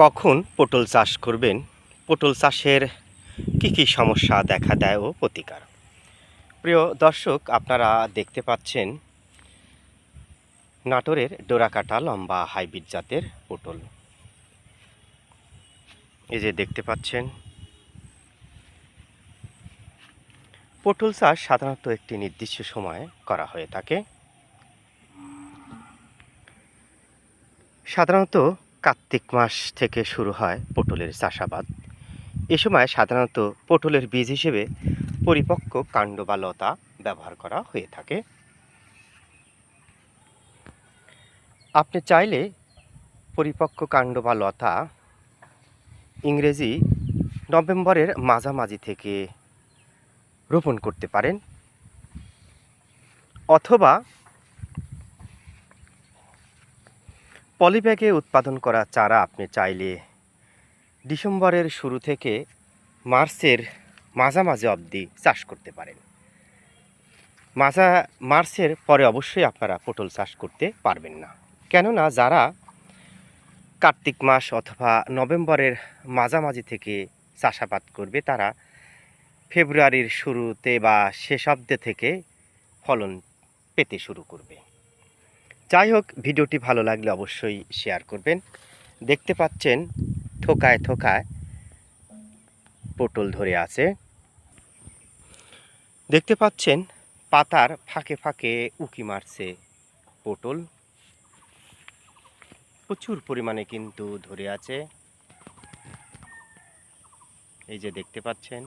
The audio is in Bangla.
কখন পটল চাষ করবেন? পটল চাষের কি কি সমস্যা দেখা দেয় ও প্রতিকার? প্রিয় দর্শক, আপনারা দেখতে পাচ্ছেন নাটোরের ডোরাকাটা লম্বা হাইব্রিড জাতের পটল। এই যে দেখতে পাচ্ছেন। পটল চাষ সাধারণত একটি নির্দিষ্ট সময়ে করা হয়ে থাকে। সাধারণত কার্তিক মাস থেকে শুরু হয় পটলের চাষাবাদ। এ সময় সাধারণত পটলের বীজ হিসেবে পরিপক্ক কাণ্ড বা লতা ব্যবহার করা হয়ে থাকে। আপনি চাইলে পরিপক্ক কাণ্ড বা লতা ইংরেজি নভেম্বরের মাঝামাঝি থেকে রোপণ করতে পারেন। অথবা পলিব্যাগে উৎপাদন করা চারা আপনি চাইলে ডিসেম্বরের শুরু থেকে মার্চের মাঝামাঝি অবধি চাষ করতে পারেন। মাঝা মার্চের পরে অবশ্যই আপনারা পটল চাষ করতে পারবেন না। কেননা যারা কার্তিক মাস অথবা নভেম্বরের মাঝামাঝি থেকে চাষাবাদ করবে, তারা ফেব্রুয়ারির শুরুতে বা শেষ অব্দে থেকে ফলন পেতে শুরু করবে। যাই হোক, ভিডিওটি ভালো লাগলে অবশ্যই শেয়ার করবেন। দেখতে পাচ্ছেন, থোকায় থোকায় পটল ধরে আছে। দেখতে পাচ্ছেন, পাতার ফাঁকে ফাঁকে উকি মারছে পটল। প্রচুর পরিমাণে কিন্তু ধরে আছে। এই যে দেখতে পাচ্ছেন